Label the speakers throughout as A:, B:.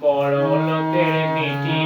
A: বড় লোকের বেটি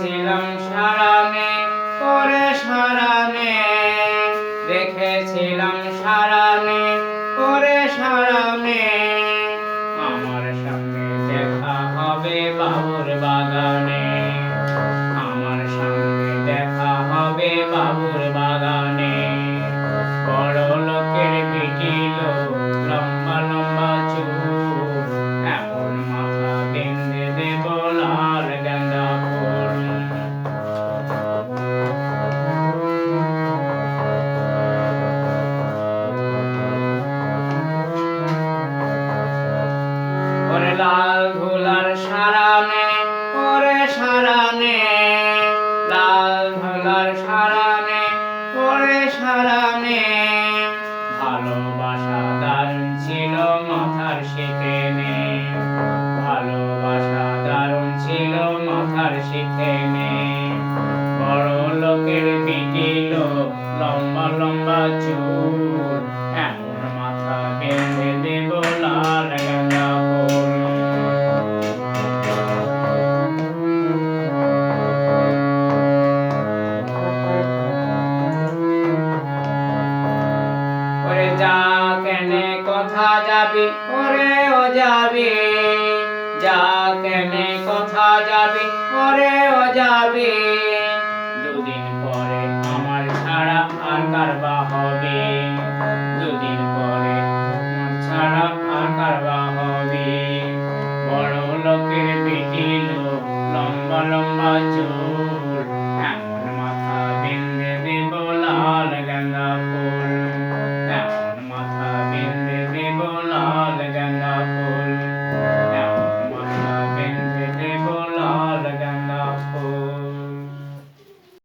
A: দেখেছিলাম সারানে পরে সারানে দেখেছিলাম সারানে পরে সারানে। লাল ধুলার সারানে, ওরে সারানে, লাল ধুলার সারানে, ওরে সারানে। ভালোবাসা দারুণ ছিল মাথার শিখেনে ভালোবাসা দারুণ ছিল মাথার শিখেনে বড় লোকের লোক লম্বা লম্বা চুল কেনে কথা যাবি ওরে ও যাবি। যা কেনে কথা যাবি ওরে ও যাবি। দুদিন পরে আমার ছাড়া আর কারবা হবে। দুদিন পরে আমার ছাড়া আর কারবা হবে। বড় লোকের বেটি লম্বা লম্বা চুল